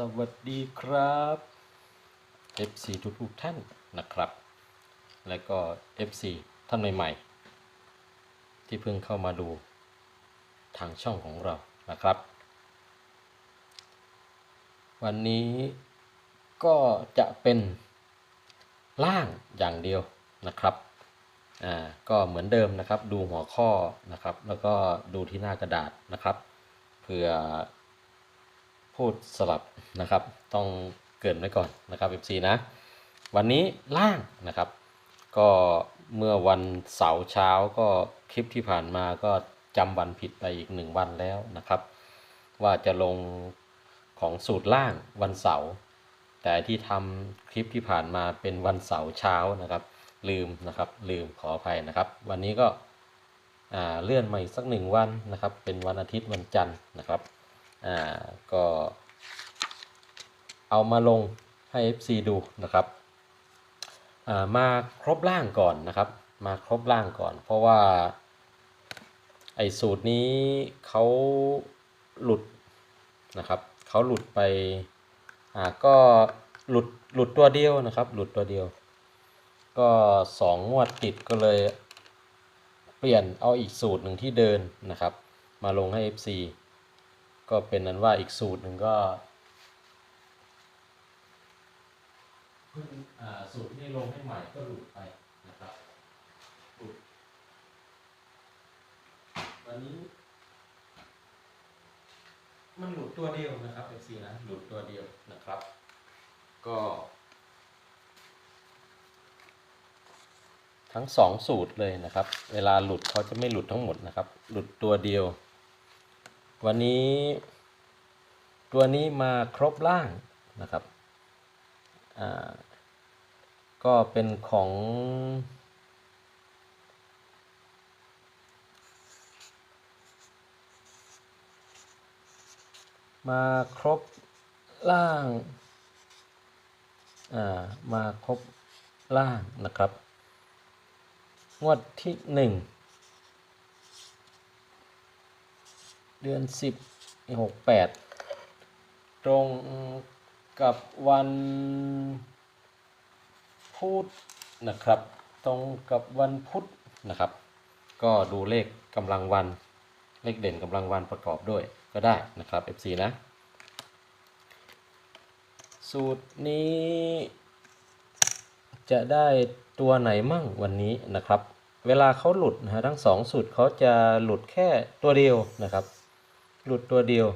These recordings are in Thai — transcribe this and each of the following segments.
สวัสดีครับ FC ทุกทุกท่านนะครับ และก็ FC ท่านใหม่ ๆ ที่เพิ่งเข้ามาดูทางช่องของเรานะครับ วันนี้ก็จะเป็นล่างอย่างเดียวนะครับอ่าก็เหมือนเดิมนะครับดูหัวข้อนะครับ แล้วก็ดูที่หน้ากระดาษนะครับเผื่อ พูดสลับนะครับ ต้องเกินไว้ก่อนนะครับ FC นะวันนี้ล่างนะครับ ก็เมื่อวันเสาร์เช้าก็คลิปที่ผ่านมาก็จำวันผิดไปอีกหนึ่งวันแล้วนะครับ ว่าจะลงของสูตรล่างวันเสาร์แต่ที่ทำคลิปที่ผ่านมาเป็นวันเสาร์เช้านะครับ ลืมนะครับ ลืมขออภัยนะครับ วันนี้ก็เลื่อนมาอีกสักหนึ่งวันนะครับ เป็นวันอาทิตย์วันจันทร์นะครับ อ่าก็เอามาลงให้ FC ดูนะครับอ่ามาครบร่างก่อนนะครับ มาครบร่างก่อน เพราะว่าไอ้สูตรนี้เขาหลุดนะครับเขาหลุดไปอ่าก็หลุดหลุดตัวเดียวนะครับ หลุดตัวเดียว ก็สองงวดติดก็เลยเปลี่ยนเอาอีกสูตรหนึ่งที่เดินนะครับ มาลงให้ FC ก็เป็นนั้นว่าอีกสูตรหนึ่งก็เพิ่งอ่าสูตรที่ลงให้ใหม่ก็หลุดไปนะครับหลุดวันนี้ มันหลุดตัวเดียวนะครับ FC นะหลุดตัวเดียวนะครับ ก็ทั้งสองสูตรเลยนะครับ เวลาหลุดเขาจะไม่หลุดทั้งหมดนะครับ หลุดตัวเดียว วันนี้ตัวนี้มาครบล่างนะครับ ก็เป็นของมาครบล่าง อ่า มาครบล่างนะครับ งวดที่หนึ่ง เดือนสิบหกแปดตรงกับวันพุธนะครับ ตรงกับวันพุธนะครับ ก็ดูเลขกำลังวัน เลขเด่นกำลังวันประกอบด้วยก็ได้นะครับ FC นะ สูตรนี้จะได้ตัวไหนมั่งวันนี้นะครับ เวลาเขาหลุดนะฮะทั้งสองสูตรเขาจะหลุดแค่ตัวเดียวนะครับ หลุดตัวเดียว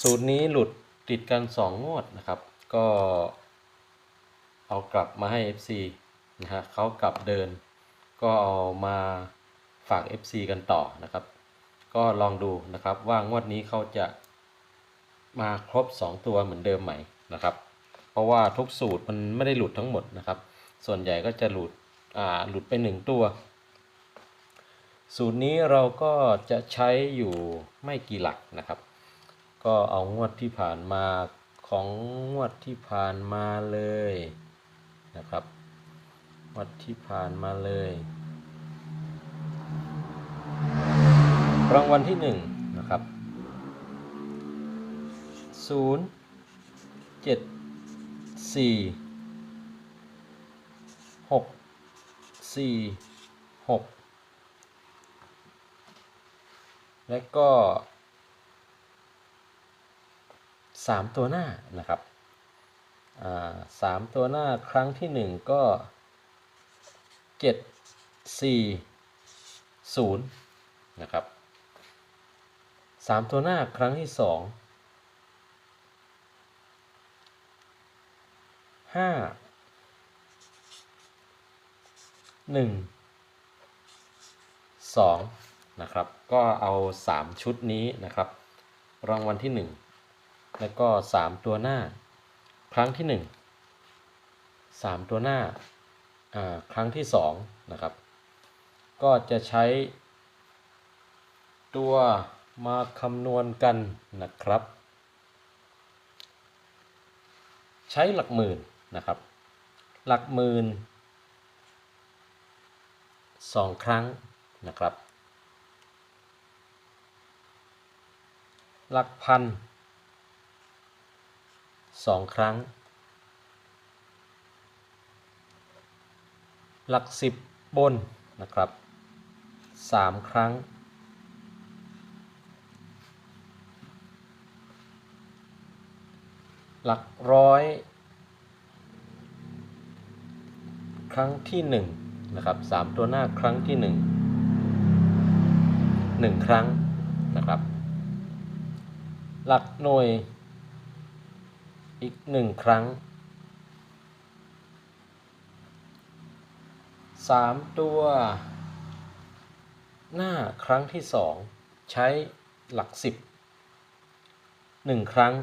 สูตรนี้หลุดติดกันสองงวดนะครับ ก็เอากลับมาให้ FC นะฮะเขากลับเดิน ก็เอามาฝาก FC กันต่อนะครับ ก็ลองดูนะครับว่างวดนี้เขาจะมาครบ 2 ตัวเหมือนเดิมไหมนะครับ เพราะว่าทุกสูตรมันไม่ได้หลุดทั้งหมดนะครับ ส่วนใหญ่ก็จะหลุดอ่าหลุดไปหนึ่งตัว สูตรนี้เราก็จะใช้อยู่ไม่กี่หลักนะครับ ก็เอางวดที่ผ่านมาของงวดที่ผ่านมาเลยนะครับงวดที่ผ่านมาเลย รางวัลที่1นนะครับ0 7 4 6 4 6 และก็สามตัวหน้านะครับสามตัวหน้าครั้งที่หนึ่งก็เจ็ดสี่ศูนย์นะครับสามตัวหน้าครั้งที่สองห้าห นะครับ ก็เอาสามชุดนี้นะครับ รางวัลที่หนึ่งแล้วก็สามตัวหน้า ครั้งที่หนึ่งสามตัวหน้าอ่าครั้งที่สองนะครับ ก็จะใช้ ตัวมาคำนวณกันนะครับ ใช้หลักหมื่นนะครับ หลักหมื่นสองครั้งนะครับ หลักพันสองครั้ง หลักสิบบนนะครับสามครั้ง หลักร้อย ครั้งที่หนึ่งนะครับสามตัวหน้าครั้งที่หนึ่งหนึ่งครั้งนะครับ หลักหน่วย อีกหนึ่งครั้งสามตัว หน้าครั้งที่สองใช้หลักสิบหนึ่งครั้ง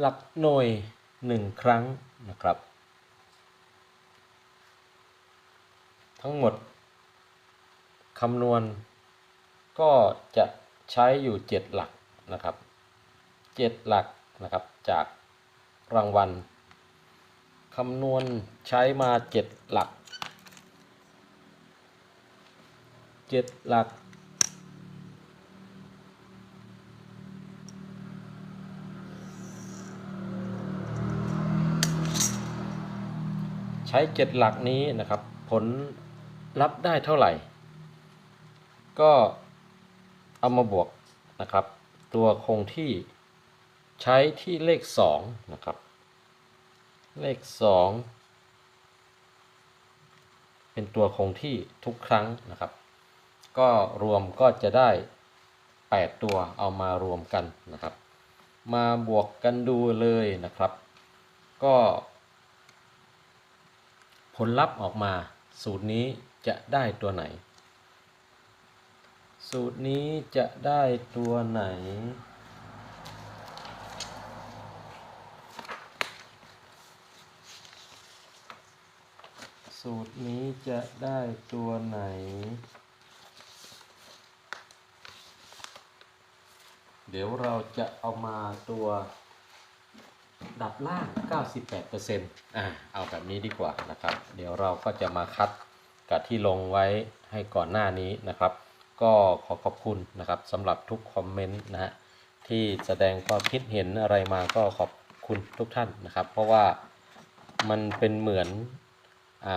หลักหน่วยหนึ่งครั้งนะครับ ทั้งหมดคำนวณ ก็จะใช้อยู่ 7 หลักนะครับ 7 หลักนะครับจากรางวัลคำนวณใช้มา 7 หลัก 7 หลัก ใช้ 7 หลักนี้นะครับ ผลลัพธ์ได้เท่าไหร่ ก็ เอามาบวกนะครับ ตัวคงที่ใช้ที่เลข 2 นะครับ เลข 2 เป็นตัวคงที่ทุกครั้งนะครับ ก็รวมก็จะได้ 8 ตัวเอามารวมกันนะครับ มาบวกกันดูเลยนะครับ ก็ ผลลัพธ์ออกมาสูตรนี้จะได้ตัวไหน สูตรนี้จะได้ตัวไหน สูตรนี้จะได้ตัวไหน เดี๋ยวเราจะเอามาตัวดับล่าง 98%อ่าเอาแบบนี้ดีกว่านะครับ เดี๋ยวเราก็จะมาคัดกับที่ลงไว้ให้ก่อนหน้านี้นะครับ ก็ขอขอบคุณนะครับสำหรับทุกคอมเมนต์นะฮะที่แสดงความคิดเห็นอะไรมาก็ขอบคุณทุกท่านนะครับ เพราะว่ามันเป็นเหมือนอ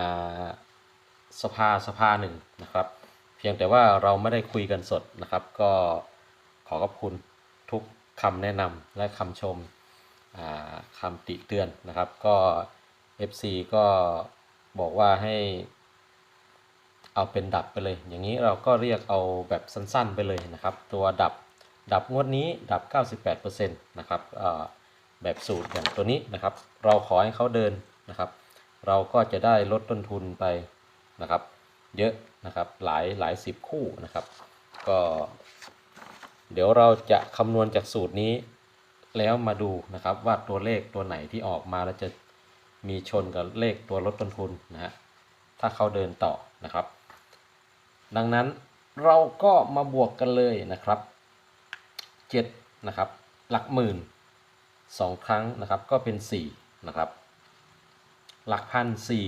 สภาสภาหนึ่งนะครับ เพียงแต่ว่าเราไม่ได้คุยกันสดนะครับ ก็ขอขอบคุณทุกคำแนะนำและคำชมคำติเตือนนะครับ ก็ FC ก็บอกว่าให้ เอาเป็นดับไปเลย อย่างนี้เราก็เรียกเอาแบบสั้นๆไปเลยนะครับ ตัวดับดับงวดนี้ดับ 98%นะครับแบบสูตรอย่างตัวนี้นะครับ เราขอให้เขาเดินนะครับ เราก็จะได้ลดต้นทุนไปนะครับ เยอะนะครับหลายหลายสิบคู่นะครับ ก็ เดี๋ยวเราจะคำนวณจากสูตรนี้ แล้วมาดูนะครับว่าตัวเลขตัวไหนที่ออกมาแล้วจะมีชนกับเลขตัวลดต้นทุนนะฮะถ้าเขาเดินต่อนะครับ ดังนั้นเราก็มาบวกกันเลยนะครับ7นะครับหลักหมื่นสองครั้งนะครับก็เป็น 4 นะครับ หลักพันสี่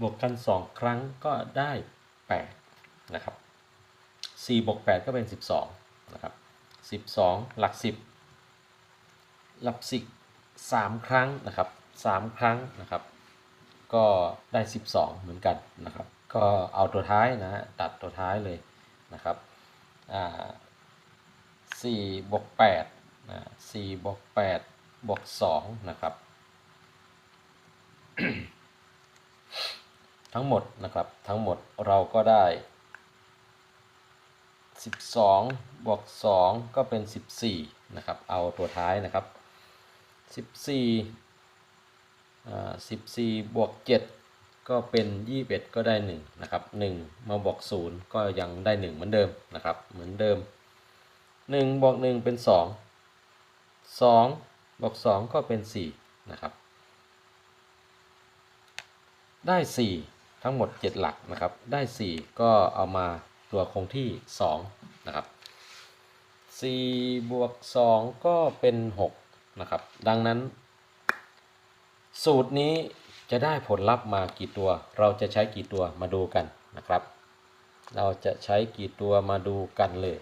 บวกกัน 2 ครั้งก็ได้ 8 นะครับ4บวก8ก็เป็น 12 นะครับ 12 หลัก 10 หลัก 10 3 ครั้งนะครับ 3 ครั้งนะครับ ก็ได้ 12 เหมือนกันนะครับ ก็เอาตัวท้ายนะตัดตัวท้ายเลยนะครับอ่า4บวก8นะ4บวก8บวก2นะครับ ทั้งหมดนะครับทั้งหมดเราก็ได้ 12 บวก 2 ก็เป็น 14 นะครับ เอาตัวท้ายนะครับ 14 อ่า14บวก7ก็เป็น21ก็ได้1นะครับ1มาบวก0ก็ยังได้1เหมือนเดิมนะครับเหมือนเดิม1บวก1เป็น2 2บวก2ก็เป็น4นะครับ ได้4ทั้งหมด7หลักนะครับ ได้4ก็เอามาตัวคงที่2นะครับ4บวก2ก็เป็น6นะครับ ดังนั้น สูตรนี้จะได้ผลลัพธ์มากี่ตัว เราจะใช้กี่ตัวมาดูกันนะครับ เราจะใช้กี่ตัวมาดูกันเลย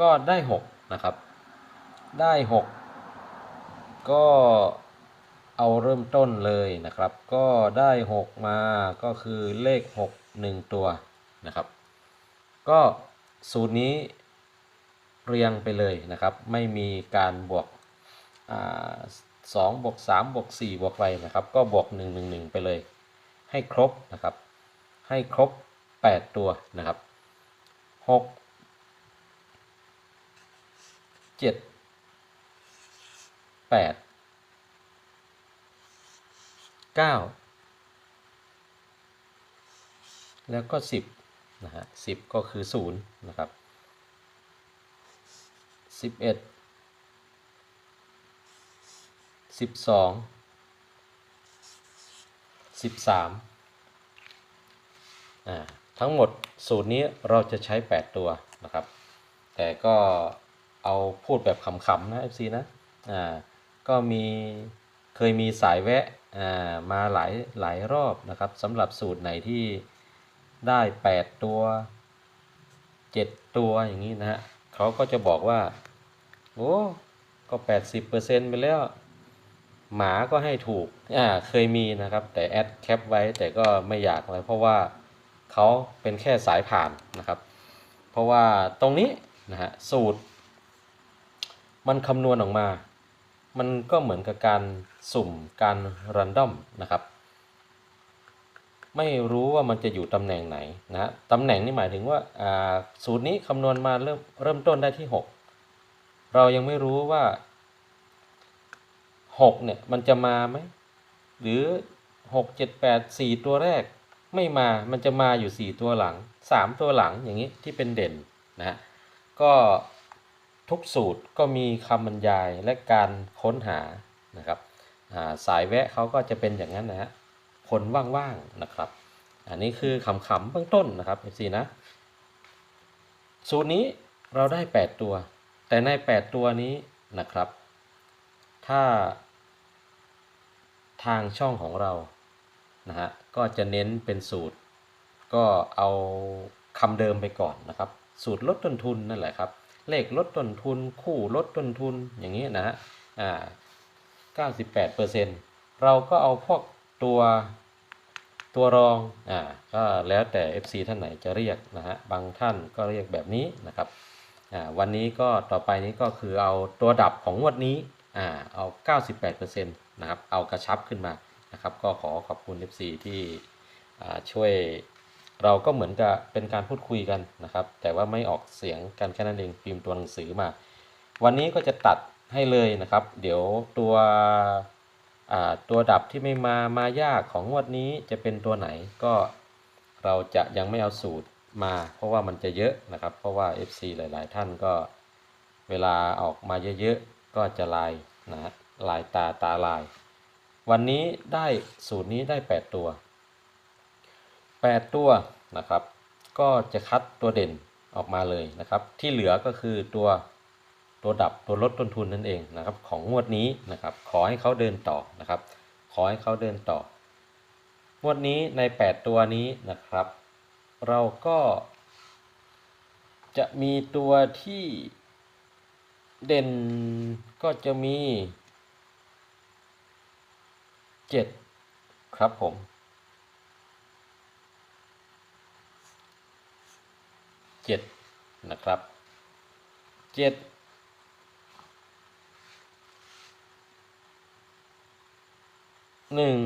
ก็ได้หกนะครับ ได้หกก็เอาเริ่มต้นเลยนะครับ ก็ได้หกมาก็คือเลขหกหนึ่งตัวนะครับ ก็สูตรนี้เรียงไปเลยนะครับ ไม่มีการบวก 2บวก3บวก4บวกอะไรนะครับ ก็บวก 1 1 1 ไปเลย ให้ครบนะครับ ให้ครบ 8 ตัวนะครับ 6 7 8 9 แล้วก็ 10นะฮะ10 ก็คือ 0 นะครับ 11 สิบสองสิบสามอ่าทั้งหมดสูตรนี้เราจะใช้ 8 ตัวนะครับ แต่ก็เอาพูดแบบขำๆนะ FC นะอ่าก็มีเคยมีสายแวะอ่ามาหลายหลายรอบนะครับสำหรับสูตรไหนที่ได้ 8 ตัว 7 ตัวอย่างนี้นะฮะเขาก็จะบอกว่า โอ้ ก็ 80%ไปแล้ว หมาก็ให้ถูกอ่าเคยมีนะครับ แต่แอดแคปไว้แต่ก็ไม่อยากเลยเพราะว่าเขาเป็นแค่สายผ่านนะครับ เพราะว่าตรงนี้นะฮะสูตร มันคำนวณออกมา มันก็เหมือนกับการสุ่มการรันดอมนะครับไม่รู้ว่ามันจะอยู่ตำแหน่งไหนนะตำแหน่งนี่หมายถึงว่าอ่าสูตรนี้คำนวณมาเริ่มเริ่มต้นได้ที่ 6 เรายังไม่รู้ว่า 6เนี่ยมันจะมาไหมหรือ6 7 8 4ตัวแรกไม่มามันจะมาอยู่4ตัวหลัง3ตัวหลังอย่างนี้ที่เป็นเด่นนะฮะก็ทุกสูตรก็มีคำบรรยายและการค้นหานะครับสายแวะเขาก็จะเป็นอย่างนั้นนะฮะคนว่างๆนะครับ อันนี้คือขำๆเบื้องต้นนะครับ FC นะ สูตรนี้เราได้ 8 ตัว แต่ใน 8 ตัวนี้นะครับ ถ้า ทางช่องของเรานะฮะก็จะเน้นเป็นสูตร ก็เอาคำเดิมไปก่อนนะครับ สูตรลดต้นทุนนั่นแหละครับ เลขลดต้นทุน คู่ลดต้นทุนอย่างนี้นะฮะอ่า98%เราก็เอาพวกตัวตัวรองอ่าก็แล้วแต่ FC ท่านไหนจะเรียกนะฮะบางท่านก็เรียกแบบนี้นะครับอ่าวันนี้ก็ต่อไปนี้ก็คือเอาตัวดับของงวดนี้อ่าเอา 98% นะครับเอากระชับขึ้นมานะครับ ก็ขอขอบคุณ FC ที่ช่วยเราก็เหมือนกับเป็นการพูดคุยกันนะครับ แต่ว่าไม่ออกเสียงกันแค่นั้นเองพิมพ์ตัวหนังสือมา วันนี้ก็จะตัดให้เลยนะครับ เดี๋ยวตัวตัวดับที่ไม่มามายากของงวดนี้จะเป็นตัวไหนก็เราจะยังไม่เอาสูตรมา เพราะว่ามันจะเยอะนะครับ เพราะว่า FC หลาย ๆ ท่านก็เวลาออกมาเยอะ ๆ ก็จะลายนะ ลายตาตาลาย วันนี้ได้สูตรนี้ได้ 8 ตัว 8 ตัวนะครับ ก็จะคัดตัวเด่นออกมาเลยนะครับ ที่เหลือก็คือตัวตัวดับตัวลดต้นทุนนั่นเองนะครับ ของงวดนี้นะครับ ขอให้เขาเดินต่อนะครับ ขอให้เขาเดินต่องวดนี้ใน 8 ตัวนี้นะครับ เราก็จะมีตัวที่เด่นก็จะมี เจ็ดครับผมเจ็ดนะครับเจ็ดหนึ่ง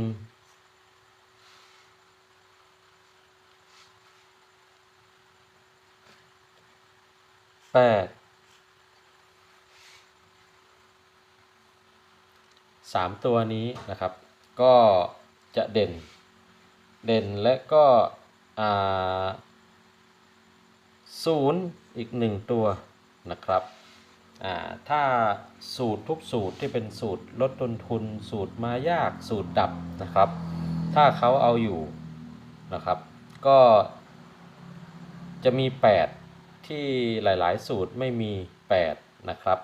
แปดสามตัวนี้นะครับ ก็จะเด่น เด่นและก็ศูนย์อีกหนึ่งตัวนะครับถ้าสูตรทุกสูตรที่เป็นสูตรลดต้นทุน สูตรมายากสูตรดับนะครับ ถ้าเขาเอาอยู่นะครับ ก็จะมี 8 ที่หลายๆ สูตรไม่มี 8 นะครับ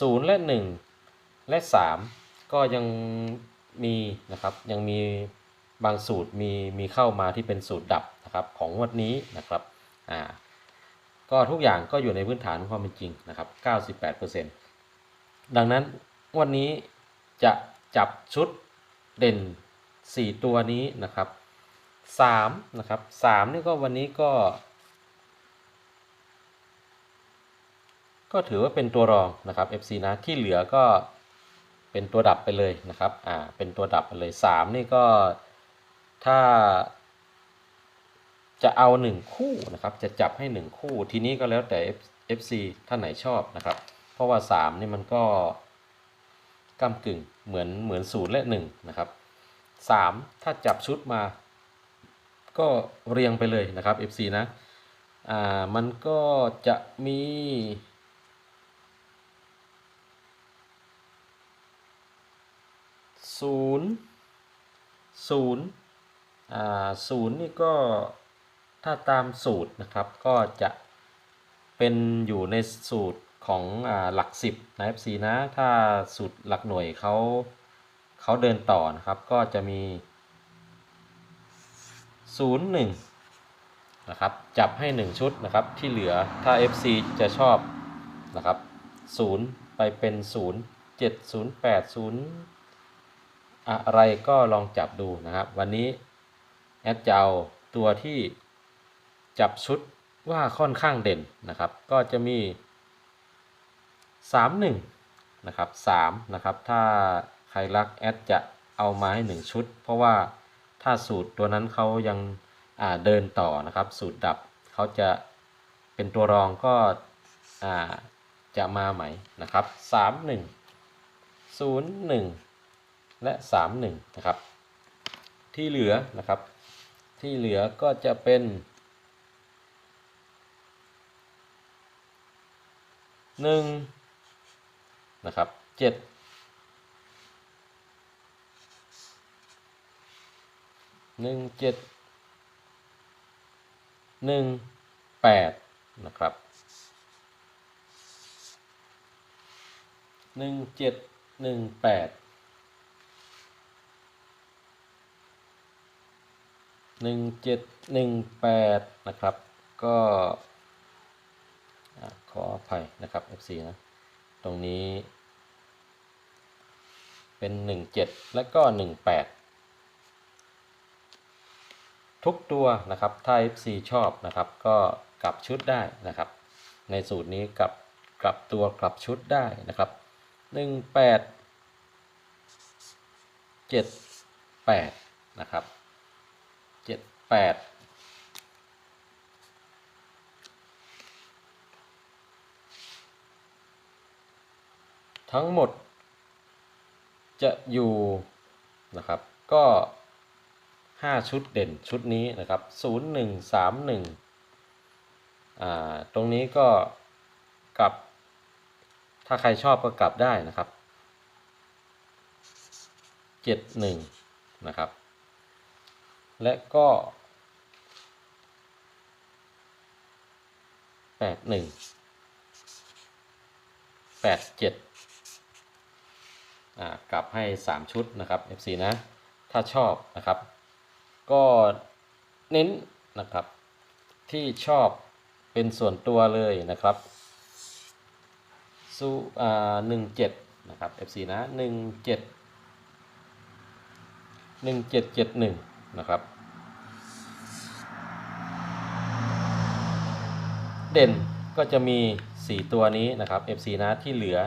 ศูนย์และ 1 และ 3 ก็ยังมีนะครับยังมีบางสูตรมีมีเข้ามาที่เป็นสูตรดับนะครับของวดนี้นะครับอ่าก็ทุกอย่างก็อยู่ในพื้นฐานความเป็นจริงนะครับ 98%ดังนั้นวันนี้จะจับชุดเด่น 4 ตัวนี้นะครับ3นะครับ3นี่ก็วันนี้ก็ ก็ถือว่าเป็นตัวรองนะครับ FC นะที่เหลือก็ เป็นตัวดับไปเลยนะครับ อ่า เป็นตัวดับไปเลย 3 นี่ก็ถ้า จะเอา 1 คู่นะครับ จะจับให้ 1 คู่ ทีนี้ก็แล้วแต่ FC ท่านไหนชอบนะครับ เพราะว่า 3 นี่มันก็ก้ากึ่งเหมือนเหมือนศูนย์และ1นะครับ 3 ถ้าจับชุดมา ก็เรียงไปเลยนะครับ FC นะ อ่า มันก็จะมี ศูนย์ศูนย์อ่าศูนย์นี่ก็ถ้าตามสูตรนะครับก็จะเป็นอยู่ในสูตรของอหลักสิบนะ FC นะ ถ้าสูตรหลักหน่วยเขาเขาเดินต่อนะครับ ก็จะมี 0 1 นะครับ จับให้ 1 ชุดนะครับ ที่เหลือถ้า FC จะชอบนะครับ 0 ไปเป็น 0 7 0 8 0 อะไรก็ลองจับดูนะครับ วันนี้แอดจะเอาตัวที่จับชุดว่าค่อนข้างเด่นนะครับ ก็จะมี 3 1นะครับ3นะครับ ถ้าใครรักแอดจะเอามาให้ 1 ชุด เพราะว่าถ้าสูตรตัวนั้นเขายังเดินต่อนะครับ สูตรดับเขาจะเป็นตัวรองก็จะมาใหม่นะครับ 3 1 0 1 และ 3 1 นะครับ ที่เหลือนะครับ ที่เหลือก็จะเป็นหนึ่งนะครับเจ็ดหนึ่งเจ็ดหนึ่งแปดนะครับหนึ่งเจ็ดหนึ่งแปด หนึ่งเจ็ดหนึ่งแปดนะครับ ก็ขออภัยนะครับ FC นะ ตรงนี้ เป็น 17 และก็ 18 ทุกตัวนะครับ ถ้า FC ชอบนะครับ ก็กลับชุดได้นะครับ ในสูตรนี้กลับกลับตัวกลับชุดได้นะครับ 18 78 นะครับ 78ทั้งหมดจะอยู่นะครับ ก็ 5 ชุดเด่นชุดนี้นะครับ 0 1 3 1อ่าตรงนี้ก็กลับ ถ้าใครชอบก็กลับได้นะครับ 7 1 นะครับ และก็ 8 1 8 7อ่ากลับให้3ชุดนะครับ FC นะ ถ้าชอบนะครับ ก็เน้นนะครับที่ชอบเป็นส่วนตัวเลยนะครับสู้อ่าหนึ่งเจ็ดนะครับ FC นะหนึ่งเจ็ดหนึ่งเจ็ดเจ็ดหนึ่งนะครับ เด่นก็จะมี 4 ตัวนี้นะครับ FC นะที่เหลือ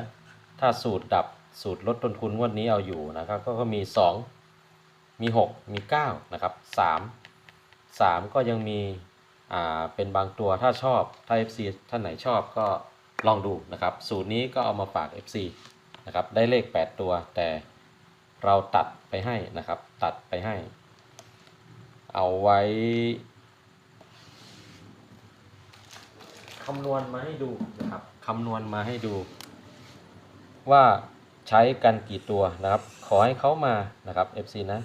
ถ้าสูตรดับสูตรลดต้นทุนงวันนี้เอาอยู่นะครับ ก็ก็มี 2 มี 6 มี 9 นะครับ 3 3 ก็ยังมีอ่าเป็นบางตัวถ้าชอบถ้า FC ท่านไหนชอบก็ลองดูนะครับ สูตรนี้ก็เอามาฝาก FC นะครับได้เลข 8 ตัว แต่เราตัดไปให้นะครับ ตัดไปให้ เอาไว้ คำนวณมาให้ดูนะครับคำนวณมาให้ดู ว่าใช้กันกี่ตัวนะครับ ขอให้เขามานะครับ FC นะ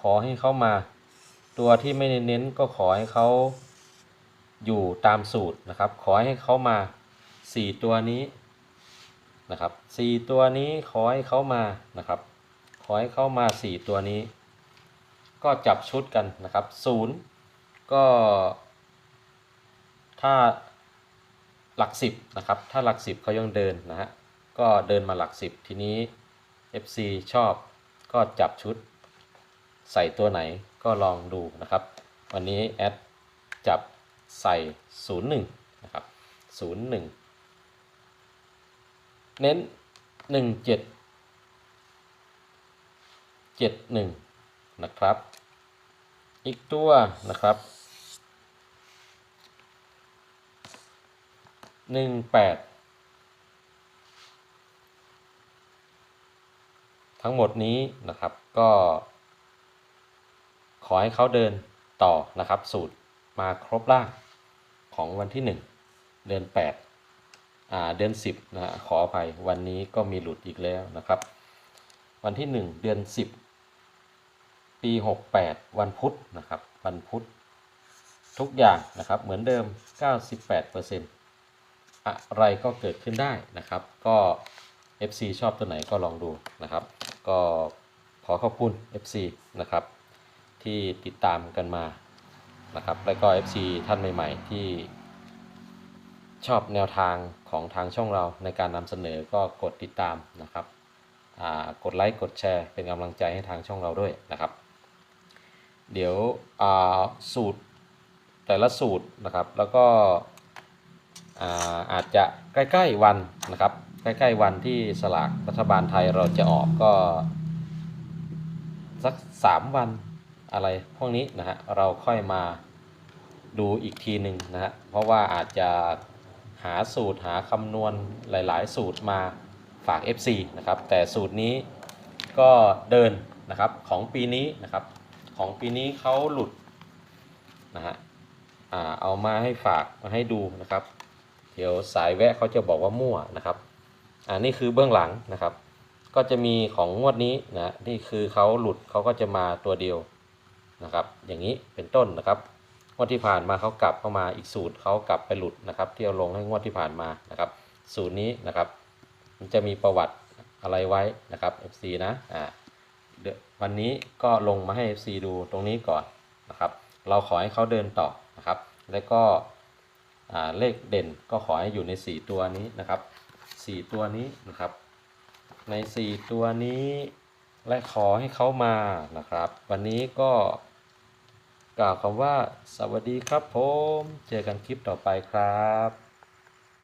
ขอให้เขามา ตัวที่ไม่เน้นก็ขอให้เขาอยู่ตามสูตรนะครับ ขอให้เขามา 4 ตัวนี้นะครับ4ตัวนี้ขอให้เขามานะครับ ขอให้เขามา 4 ตัวนี้ ก็จับชุดกันนะครับศูนย์ก็ถ้า หลักสิบนะครับ ถ้าหลักสิบเขายังเดินนะฮะ ก็เดินมาหลักสิบทีนี้ FC ชอบก็จับชุด ใส่ตัวไหนก็ลองดูนะครับ วันนี้แอดจับใส่ 01นะครับ01 เน้น 17 71 นะครับ อีกตัวนะครับ 18ทั้งหมดนี้นะครับก็ ขอให้เขาเดินต่อนะครับ สูตรมาครบล่างของวันที่ 1 เดือน8อ่าเดือน 10นะฮะขออภัยวันนี้ก็มีหลุดอีกแล้วนะครับ วันที่ 1 เดือน 10 ปี 68 วันพุธนะครับ วันพุธทุกอย่างนะครับเหมือนเดิม 98%อ อะไรก็เกิดขึ้นได้นะครับ ก็ FC ชอบตัวไหนก็ลองดูนะครับ ก็ขอขอบคุณ FC นะครับ ที่ติดตามกันมานะครับ แล้วก็ FC ท่านใหม่ ๆ ที่ชอบแนวทางของทางช่องเราในการนำเสนอก็กดติดตามนะครับกดไลค์กดแชร์เป็นกำลังใจให้ทางช่องเราด้วยนะครับ เดี๋ยวสูตรแต่ละสูตรนะครับ แล้วก็ อาอาจจะใกล้ๆวันนะครับ ใกล้ๆวันที่สลากรัฐบาลไทยเราจะออกก็สัก 3 วันอะไรพวกนี้นะฮะเราค่อยมาดูอีกทีหนึ่งนะฮะเพราะว่าอาจจะหาสูตรหาคำนวณหลายๆ สูตรมาฝาก FC นะครับ แต่สูตรนี้ก็เดินนะครับของปีนี้นะครับ ของปีนี้เขาหลุดนะฮะเอามาให้ฝากมาให้ดูนะครับ ดี๋ยวสายแวะเขาจะบอกว่ามั่วนะครับ อ่านี่คือเบื้องหลังนะครับ ก็จะมีของงวดนี้นะนี่คือเขาหลุดเขาก็จะมาตัวเดียวนะครับ อย่างนี้เป็นต้นนะครับงวดที่ผ่านมาเขากลับเข้ามาอีกสูตรเขากลับไปหลุดนะครับ ที่เอาลงให้งวดที่ผ่านมานะครับ สูตรนี้นะครับ มันจะมีประวัติอะไรไว้นะครับ FC นะอ่าวันนี้ก็ลงมาให้ FC ดูตรงนี้ก่อนนะครับ เราขอให้เขาเดินต่อนะครับ แล้วก็ เลขเด่นก็ขอให้อยู่ใน 4 ตัวนี้นะครับ 4 ตัวนี้นะครับ ใน 4 ตัวนี้และขอให้เขามานะครับ วันนี้ก็กล่าวคำว่าสวัสดีครับผม เจอกันคลิปต่อไปครับ